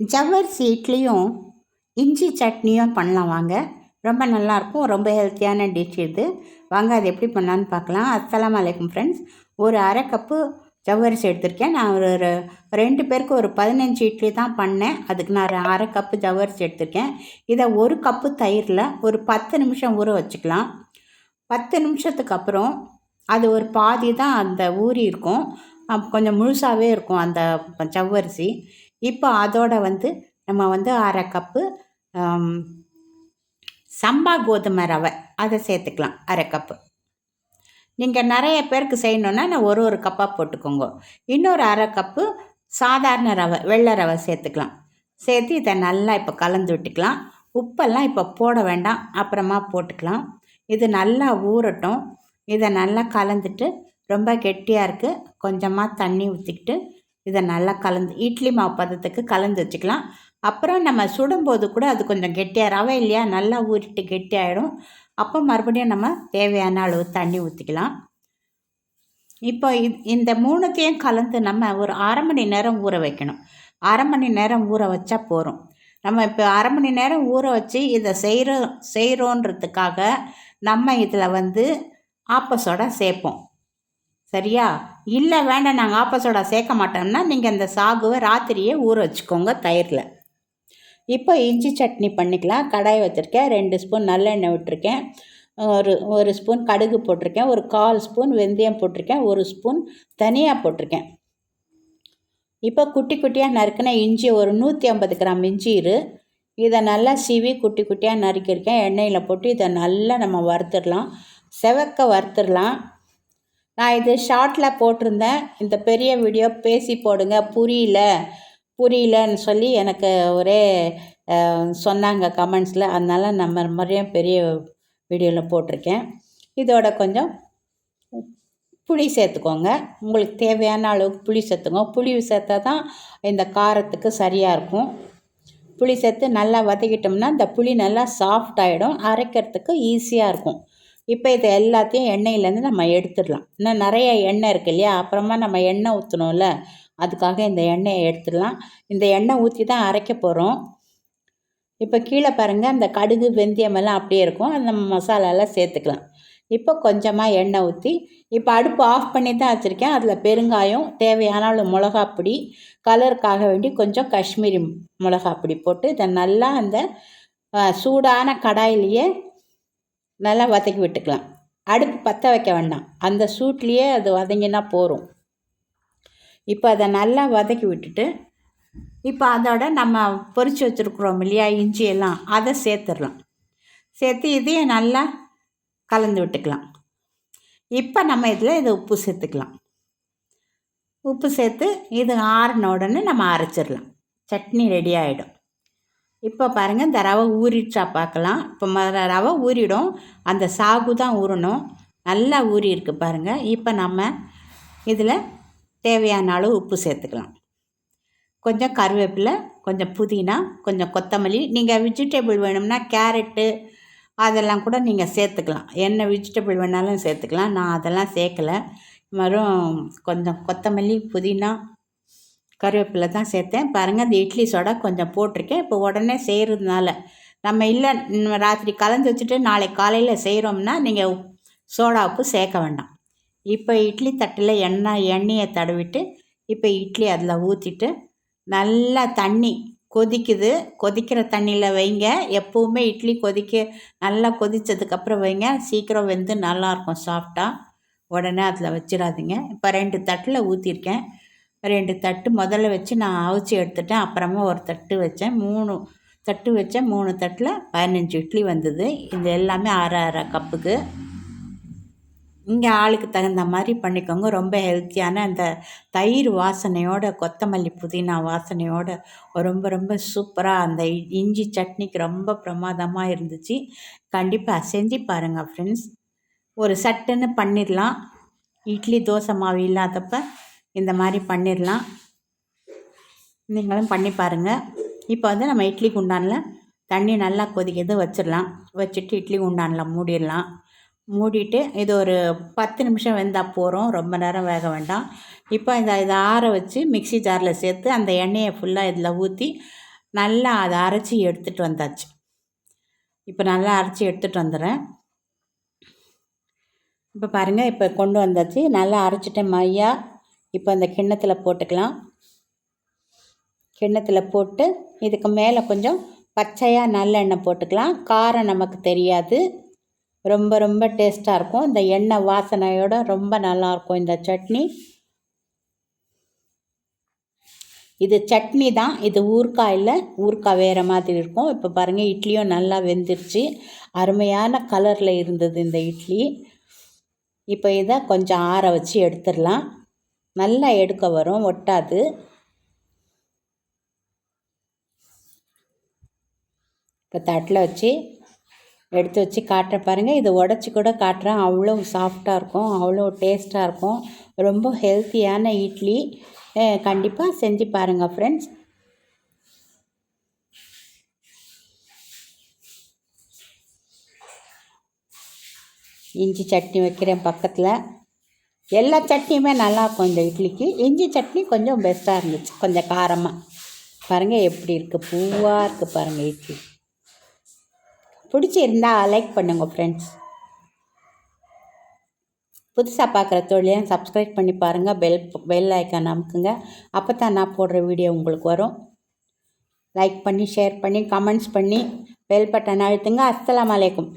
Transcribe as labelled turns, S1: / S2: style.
S1: ஜவ்வரிசி இட்லியும் இஞ்சி சட்னியும் பண்ணலாம் வாங்க. ரொம்ப நல்லாயிருக்கும் ரொம்ப ஹெல்த்தியான டிஷ் இது. வாங்க அது எப்படி பண்ணலான்னு பார்க்கலாம். அஸ்லாம் அலைக்கும் ஃப்ரெண்ட்ஸ் ஒரு அரை கப்பு ஜவ்வரிசி எடுத்திருக்கேன். நான் ஒரு ரெண்டு பேருக்கு ஒரு பதினஞ்சு இட்லி தான் பண்ணேன். அதுக்கு நான் அரை கப்பு ஜவ்வரிசி எடுத்திருக்கேன். இதை ஒரு கப்பு தயிரில் ஒரு பத்து நிமிஷம் ஊற வச்சுக்கலாம். பத்து நிமிஷத்துக்கு அப்புறம் அது ஒரு பாதி தான் அந்த ஊறி இருக்கும். கொஞ்சம் முழுசாகவே இருக்கும் அந்த ஜவ்வரிசி. இப்போ அதோட வந்து நம்ம வந்து அரை கப்பு சம்பா கோதுமை ரவை. அதை சேர்த்துக்கலாம் அரை கப்பு நீங்கள் நிறைய பேருக்கு செய்யணுன்னா நான் ஒரு ஒரு கப்பாக போட்டுக்கோங்க. இன்னொரு அரை கப்பு சாதாரண ரவை வெள்ளை ரவை சேர்த்துக்கலாம். சேர்த்து இதை நல்லா இப்போ கலந்து விட்டுக்கலாம். உப்பெல்லாம் இப்போ போட வேண்டாம் அப்புறமா போட்டுக்கலாம். இது நல்லா ஊறட்டும். இதை நல்லா கலந்துட்டு ரொம்ப கெட்டியாக இருக்குது கொஞ்சமாக தண்ணி ஊற்றிக்கிட்டு இதை நல்லா கலந்து இட்லி மாவு பதத்துக்கு கலந்து வச்சுக்கலாம். அப்புறம் நம்ம சுடும்போது கூட அது கொஞ்சம் கெட்டியாக ரவை இல்லையா நல்லா ஊறிட்டு கெட்டியாயிடும். அப்போ மறுபடியும் நம்ம தேவையான அளவு தண்ணி ஊற்றிக்கலாம் இப்போ இந்த மூணுத்தையும் கலந்து நம்ம ஒரு அரை மணி நேரம் ஊற வைக்கணும். அரை மணி நேரம் ஊற வச்சா போதும். நம்ம இப்போ அரை மணி நேரம் ஊற வச்சு இதை செய்கிறோம் செய்கிறோன்றதுக்காக நம்ம இதில் வந்து ஆப்பசோடா சேர்ப்போம். சரியா? இல்லை வேண்டாம் நாங்கள் ஆப்பசோடா சேர்க்க மாட்டோம்னா நீங்கள் அந்த சாகுவை ராத்திரியே ஊற வச்சுக்கோங்க தயிரில். இப்போ இஞ்சி சட்னி பண்ணிக்கலாம். கடாய் வச்சுருக்கேன். ரெண்டு ஸ்பூன் நல்லெண்ணெய் விட்டுருக்கேன். ஒரு ஒரு ஸ்பூன் கடுகு போட்டிருக்கேன். ஒரு கால் ஸ்பூன் வெந்தயம் போட்டிருக்கேன். ஒரு ஸ்பூன் தனியாக போட்டிருக்கேன். இப்போ குட்டி குட்டியாக நறுக்கின இஞ்சி ஒரு நூற்றி ஐம்பது கிராம் இஞ்சி இரு. இதை நல்லா சீவி குட்டி குட்டியாக நறுக்கியிருக்கேன். எண்ணெயில் போட்டு இதை நல்லா நம்ம வறுத்துடலாம். செவக்க வறுத்துடலாம். நான் இது ஷார்ட்டில் போட்டிருந்தேன். இந்த பெரிய வீடியோ பேசி போடுங்க. புரியல. புரியலன்னு சொல்லி எனக்கு ஒரே சொன்னாங்க கமெண்ட்ஸில் அதனால் நம்ம மறுபடியும் பெரிய வீடியோவில் போட்டிருக்கேன். இதோட கொஞ்சம் புளி சேர்த்துக்கோங்க. உங்களுக்கு தேவையான அளவுக்கு புளி சேர்த்துக்கோங்க. புளி சேர்த்தா தான் இந்த காரத்துக்கு சரியாக இருக்கும். புளி சேர்த்து நல்லா வதக்கிட்டோம்னா இந்த புளி நல்லா சாஃப்ட் ஆகிடும் அரைக்கிறதுக்கு ஈஸியாக இருக்கும். இப்போ இதை எல்லாத்தையும் எண்ணெயிலேருந்து நம்ம எடுத்துடலாம். இன்னும் நிறைய எண்ணெய் இருக்கு இல்லையா? அப்புறமா நம்ம எண்ணெய் ஊற்றணும்ல அதுக்காக இந்த எண்ணெயை எடுத்துடலாம். இந்த எண்ணெய் ஊற்றி தான் அரைக்க போகிறோம் இப்போ கீழே பாருங்கள் அந்த கடுகு வெந்தயம் எல்லாம் அப்படியே இருக்கும். அந்த மசாலாலாம் சேர்த்துக்கலாம். இப்போ கொஞ்சமாக எண்ணெய் ஊற்றி இப்போ அடுப்பு ஆஃப் பண்ணி தான் வச்சுருக்கேன். அதில் பெருங்காயம் தேவையான அளவு மிளகாப் பொடி கலருக்காக வேண்டி கொஞ்சம் காஷ்மீரி மிளகாப்பொடி போட்டு இதை நல்லா அந்த சூடான கடாயிலேயே நல்லா வதக்கி விட்டுக்கலாம். அடுப்பு பற்ற வைக்க வேண்டாம். அந்த சூட்லேயே அது வதங்கினா போதும் இப்போ அதை நல்லா வதக்கி விட்டுட்டு இப்போ அதோட நம்ம பொறிச்சு வச்சுருக்குறோம் இல்லையா இஞ்சி எல்லாம் அதை சேர்த்துடலாம். சேர்த்து இதையும் நல்லா கலந்து விட்டுக்கலாம். இப்போ நம்ம இதில் இதை உப்பு சேர்த்துக்கலாம். உப்பு சேர்த்து இது ஆறின உடனே நம்ம அரைச்சிடலாம். சட்னி ரெடி ஆகிடும் இப்போ பாருங்கள் இந்த ரவை ஊறிடுச்சா பார்க்கலாம். இப்போ ரவை ஊறிடும். அந்த சாகு தான் ஊறணும். நல்லா ஊறி இருக்குது பாருங்கள் இப்போ நம்ம இதில் தேவையான அளவு உப்பு சேர்த்துக்கலாம். கொஞ்சம் கருவேப்பிலை கொஞ்சம் புதினா கொஞ்சம் கொத்தமல்லி. நீங்கள் வெஜிடபிள் வேணும்னா கேரட்டு அதெல்லாம் கூட நீங்கள் சேர்த்துக்கலாம். என்ன வெஜிடபிள் வேணாலும் சேர்த்துக்கலாம். நான் அதெல்லாம் சேர்க்கலை. மறும் கொஞ்சம் கொத்தமல்லி புதினா கருவேப்பிலை தான் சேர்த்தேன். பாருங்கள் இந்த இட்லி சோடா கொஞ்சம் போட்டிருக்கேன். இப்போ உடனே செய்கிறதுனால நம்ம இல்லை ராத்திரி கலந்து வச்சுட்டு நாளைக்கு காலையில் செய்கிறோம்னா நீங்கள் சோடா உப்பு சேர்க்க வேண்டாம். இப்போ இட்லி தட்டில் எண்ணெய் எண்ணெயை தடவிட்டு இப்போ இட்லி அதில் ஊற்றிட்டு நல்லா தண்ணி கொதிக்குது. கொதிக்கிற தண்ணியில் வைங்க. எப்போவுமே இட்லி கொதிக்க நல்லா கொதித்ததுக்கப்புறம் வைங்க. சீக்கிரம் வெந்து நல்லாயிருக்கும் சாஃப்டாக உடனே அதில் வச்சிடாதீங்க. இப்போ ரெண்டு தட்டில் ஊற்றிருக்கேன் ரெண்டு தட்டு முதல்ல வச்சு நான் அவிச்சு எடுத்துட்டேன். அப்புறமா ஒரு தட்டு வச்சேன். மூணு தட்டு வச்சேன். மூணு தட்டில் பதினஞ்சு இட்லி வந்தது. இது எல்லாமே அரை அரை கப்புக்கு. இங்கே ஆளுக்கு தகுந்த மாதிரி பண்ணிக்கோங்க. ரொம்ப ஹெல்த்தியான அந்த தயிர் வாசனையோட கொத்தமல்லி புதினா வாசனையோட ரொம்ப ரொம்ப சூப்பராக அந்த இ- இஞ்சி சட்னிக்கு ரொம்ப பிரமாதமாக இருந்துச்சு. கண்டிப்பாக செஞ்சு பாருங்கள் ஃப்ரெண்ட்ஸ் ஒரு சட்டுன்னு பண்ணிடலாம். இட்லி தோசை மாவு இல்லாதப்போ இந்த மாதிரி பண்ணிடலாம். நீங்களும் பண்ணி பாருங்கள் இப்போ வந்து நம்ம இட்லி குண்டானில் தண்ணி நல்லா கொதிக்கிறது வச்சிடலாம். வச்சுட்டு இட்லி குண்டானில் மூடிடலாம். மூடிட்டு இது ஒரு பத்து நிமிஷம் வெந்தால் போகிறோம் ரொம்ப நேரம் வேக வேண்டாம். இப்போ இந்த இதை ஆற வச்சு மிக்ஸி ஜாரில் சேர்த்து அந்த எண்ணெயை ஃபுல்லாக இதில் ஊற்றி நல்லா அதை அரைச்சி எடுத்துகிட்டு வந்தாச்சு. இப்போ நல்லா அரைச்சி எடுத்துகிட்டு வந்துடுறேன். இப்போ பாருங்கள் இப்போ கொண்டு வந்தாச்சு. நல்லா அரைச்சிட்டேன் மையாக இப்போ அந்த கிண்ணத்தில் போட்டுக்கலாம். கிண்ணத்தில் போட்டு இதுக்கு மேலே கொஞ்சம் பச்சையாக நல்லெண்ணெய் போட்டுக்கலாம். காரம் நமக்கு தெரியாது. ரொம்ப ரொம்ப டேஸ்ட்டாக இருக்கும். இந்த எண்ணெய் வாசனையோட ரொம்ப நல்லாயிருக்கும் இந்த சட்னி. இது சட்னி தான். இது ஊறுக்காய் இல்லை. ஊறுக்காய் வேறு மாதிரி இருக்கும். இப்போ பாருங்கள் இட்லியும் நல்லா வெந்துருச்சு. அருமையான கலரில் இருந்தது இந்த இட்லி. இப்போ இதை கொஞ்சம் ஆற வச்சு எடுத்துடலாம். நல்லா எடுக்க வரும் ஒட்டாது. இப்போ தட்டில் வச்சு எடுத்து வச்சு காட்டுற பாருங்கள் இது உடச்சி கூட காட்டுறேன். அவ்வளோ சாஃப்டாக இருக்கும் அவ்வளோ டேஸ்ட்டாக இருக்கும். ரொம்ப ஹெல்த்தியான இட்லி. கண்டிப்பாக செஞ்சு பாருங்கள் ஃப்ரெண்ட்ஸ் இஞ்சி சட்னி வைக்கிறேன் பக்கத்தில். எல்லா சட்னியுமே நல்லாயிருக்கும் இந்த இட்லிக்கு. இஞ்சி சட்னி கொஞ்சம் பெஸ்ட்டாக இருந்துச்சு. கொஞ்சம் காரமாக பாருங்கள் எப்படி இருக்குது பூவாக இருக்குது பாருங்கள் இட்லி. பிடிச்சிருந்தா லைக் பண்ணுங்கள் ஃப்ரெண்ட்ஸ் புதுசாக பார்க்குற தொழிலையும் சப்ஸ்கிரைப் பண்ணி பாருங்கள் பெல் பெல் ஐக்கான் அமுக்குங்க. அப்போ தான் நான் போடுற வீடியோ உங்களுக்கு வரும். லைக் பண்ணி ஷேர் பண்ணி கமெண்ட்ஸ் பண்ணி பெல் பட்டன் அழுத்துங்க. அஸ்லாம் வலைக்கும்